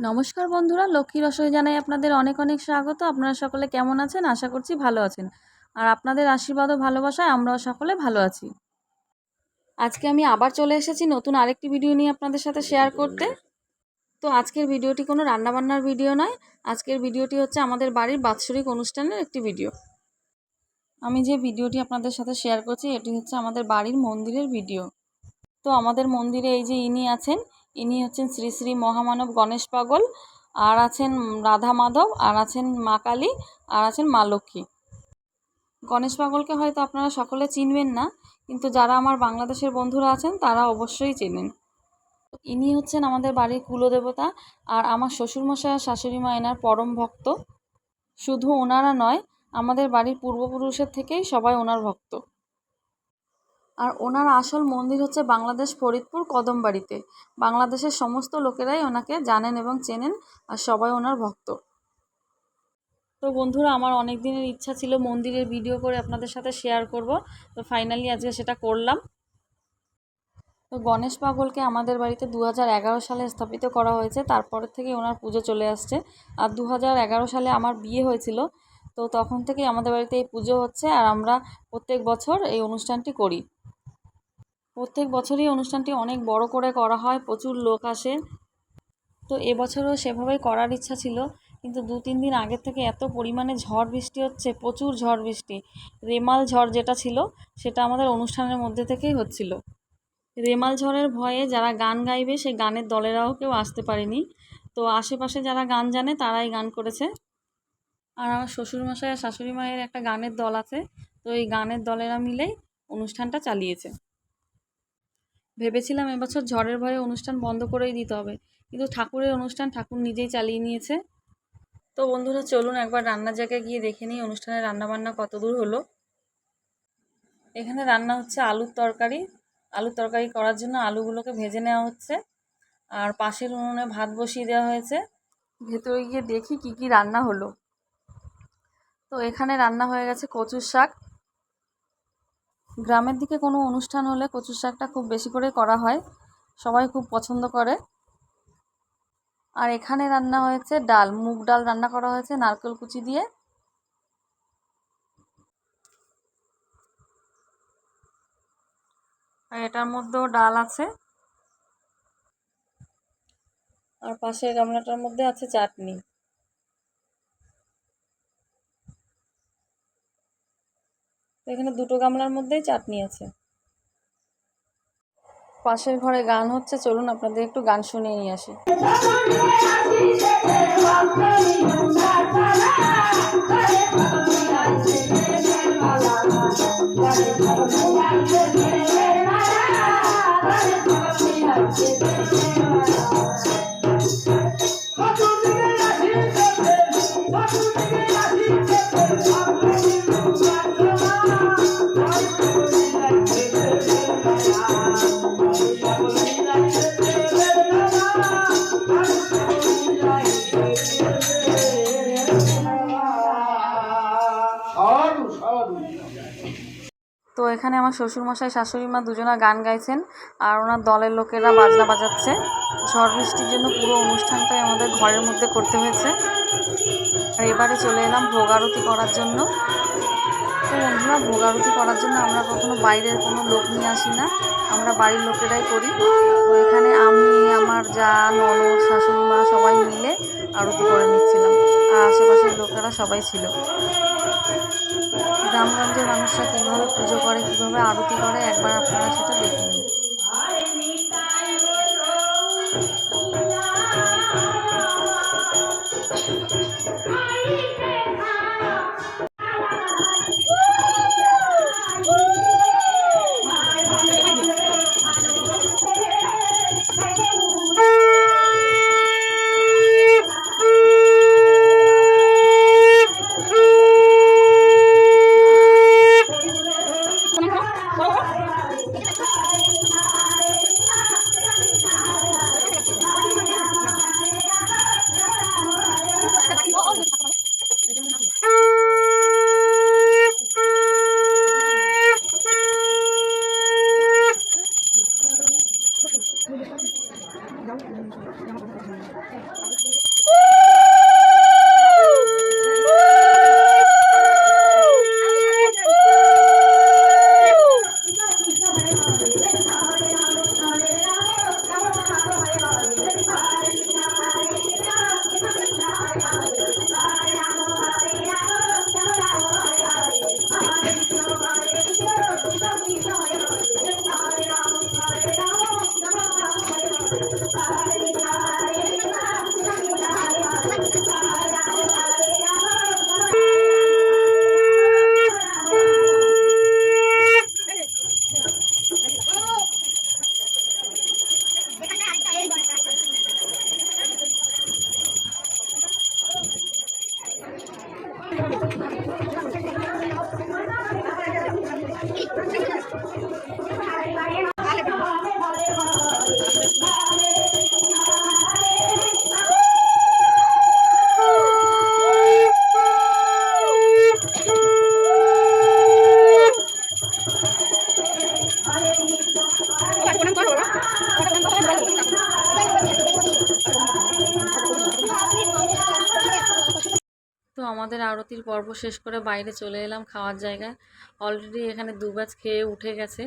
নমস্কার বন্ধুরা, লক্ষ্মী রসই জানাই আপনাদের অনেক অনেক স্বাগত। আপনারা সকলে কেমন আছেন? আশা করছি ভালো আছেন। আর আপনাদের আশীর্বাদ ও ভালোবাসায় আমরাও সকলে ভালো আছি। আজকে আমি আবার চলে এসেছি নতুন আরেকটি ভিডিও নিয়ে আপনাদের সাথে শেয়ার করতে। তো আজকের ভিডিওটি কোনো রান্নাবান্নার ভিডিও নয়। আজকের ভিডিওটি হচ্ছে আমাদের বাড়ির বাৎসরিক অনুষ্ঠানের একটি ভিডিও। আমি যে ভিডিওটি আপনাদের সাথে শেয়ার করছি, এটি হচ্ছে আমাদের বাড়ির মন্দিরের ভিডিও। তো আমাদের মন্দিরে এই যে ইনি আছেন ইনি হচ্ছেন শ্রী শ্রী মহামানব গণেশ পাগল, আর আছেন রাধা মাধব, আর আছেন মা কালী, আর আছেন মা লক্ষ্মী। গণেশ পাগলকে হয়তো আপনারা সকলে চিনবেন না, কিন্তু যারা আমার বাংলাদেশের বন্ধুরা আছেন, তারা অবশ্যই চেনেন। ইনি হচ্ছেন আমাদের বাড়ির কুলদেবতা, আর আমার শ্বশুরমশাই আর শাশুড়ি মা এনার পরম ভক্ত। শুধু ওনারা নয়, আমাদের বাড়ির পূর্বপুরুষের থেকেই সবাই ওনার ভক্ত। আর ওনার আসল মন্দির হচ্ছে বাংলাদেশ ফরিদপুর কদমবাড়িতে। বাংলাদেশের সমস্ত লোকেরাই ওনাকে জানেন এবং চেনেন আর সবাই ওনার ভক্ত। তো বন্ধুরা, আমার অনেক দিনের ইচ্ছা ছিল মন্দিরের ভিডিও করে আপনাদের সাথে শেয়ার করব। তো ফাইনালি আজকে সেটা করলাম। তো গণেশ পাগলকে আমাদের বাড়িতে দু হাজার এগারো সালে স্থাপিত করা হয়েছে। তারপরের থেকে ওনার পুজো চলে আসছে। আর দু হাজার এগারো সালে আমার বিয়ে হয়েছিল। তো তখন থেকেই আমাদের বাড়িতে এই পুজো হচ্ছে। আর আমরা প্রত্যেক বছর এই অনুষ্ঠানটি করি। প্রত্যেক বছরই অনুষ্ঠানটি অনেক বড় করে করা হয়, প্রচুর লোক আসে। তো এবছরও সেভাবেই করার ইচ্ছা ছিল, কিন্তু দু তিন দিন আগের থেকে এত পরিমাণে ঝড় বৃষ্টি হচ্ছে, প্রচুর ঝড় বৃষ্টি। রেমাল ঝড় যেটা ছিল, সেটা আমাদের অনুষ্ঠানের মধ্যে থেকেই হচ্ছিল। রেমাল ঝড়ের ভয়ে যারা গান গাইবে, সেই গানের দলেরাও কেউ আসতে পারেনি। তো আশেপাশে যারা গান জানে, তারাই গান করেছে। আর আমার শ্বশুরমশাই আর শাশুড়ি মায়ের একটা গানের দল আছে, তো এই গানের দলেরা মিলেই অনুষ্ঠানটা চালিয়েছে। ভেবেছিলাম এবছর ঝড়ের ভয়ে অনুষ্ঠান বন্ধ করেই দিতে হবে। কিন্তু ঠাকুরের অনুষ্ঠান ঠাকুর নিজেই চালিয়ে নিয়েছে। তো বন্ধুরা, চলুন একবার রান্নার জায়গায় গিয়ে দেখে নিই অনুষ্ঠানের রান্নাবান্না কত দূর হলো। এখানে রান্না হচ্ছে আলুর তরকারি। আলুর তরকারি করার জন্য আলুগুলোকে ভেজে নেওয়া হচ্ছে। আর পাশের উনুনে ভাত বসিয়ে দেওয়া হয়েছে। ভেতরে গিয়ে দেখি কি কি রান্না হলো। তো এখানে রান্না হয়ে গেছে কচুর শাক। গ্রামের দিকে কোনো অনুষ্ঠান হলে কচুর শাকটা খুব বেশি করে করা হয়। সবাই খুব পছন্দ করে। আর এখানে রান্না হয়েছে ডাল, মুগ ডাল রান্না করা হয়েছে নারকেল কুচি দিয়ে। আর এটার মধ্যেও ডাল আছে। আর পাশের গামলাটার মধ্যে আছে চাটনি। তো এখানে দুটো গামলার মধ্যেই চাটনি আছে। পাশের ঘরে গান হচ্ছে চলুন আপনাদের একটু গান শুনিয়ে নিয়ে আসি। এখানে আমার শ্বশুরমশাই, শাশুড়ি মা দুজনা গান গাইছেন আর ওনার দলের লোকেরা বাজনা বাজাচ্ছে। ঝড় বৃষ্টির জন্য পুরো অনুষ্ঠানটাই আমাদের ঘরের মধ্যে করতে হয়েছে। আর এবারে চলে এলাম ভোগ আরতি করার জন্য। তো বন্ধুরা, ভোগ আরতি করার জন্য আমরা কখনো বাইরের কোনো লোক নিয়ে আসি না। আমরা বাড়ির লোকেরাই করি। তো এখানে আমি, আমার যা ননদ, শাশুড়ি মা সবাই মিলে আরতি করে নিচ্ছিলাম। আর আশেপাশের লোকেরা সবাই ছিল। গ্রামগঞ্জের মানুষরা কীভাবে পুজো করে কীভাবে আরতি করে একবার আপনারা সেটা দেখুন আমাদের আরতির পর্ব শেষ করে বাইরে চলে এলাম খাওয়ার জায়গায়। অলরেডি এখানে দু খেয়ে উঠে গেছে।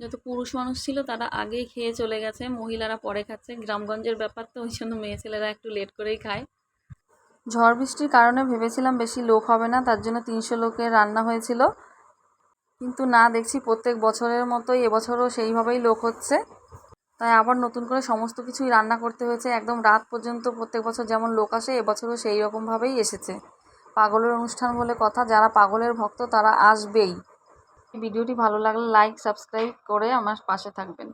যত পুরুষ মানুষ ছিল, তারা আগেই খেয়ে চলে গেছে। মহিলারা পরে খাচ্ছে। গ্রামগঞ্জের ব্যাপার তো, ওই জন্য মেয়ে ছেলেরা একটু লেট করেই খায়। ঝড় বৃষ্টির কারণে ভেবেছিলাম বেশি লোক হবে না, তার জন্য তিনশো লোকের রান্না হয়েছিল। কিন্তু না, দেখছি প্রত্যেক বছরের মতোই এবছরও সেইভাবেই লোক হচ্ছে। তাই আবার নতুন করে সমস্ত কিছুই রান্না করতে হয়েছে। একদম রাত পর্যন্ত প্রত্যেক বছর যেমন লোক আসে, এবছরও সেই রকমভাবেই এসেছে। পাগলের অনুষ্ঠান বলে কথা, যারা পাগলের ভক্ত তারা আসবেই। ভিডিওটি ভালো লাগলে লাইক সাবস্ক্রাইব করে আমার পাশে থাকবেন।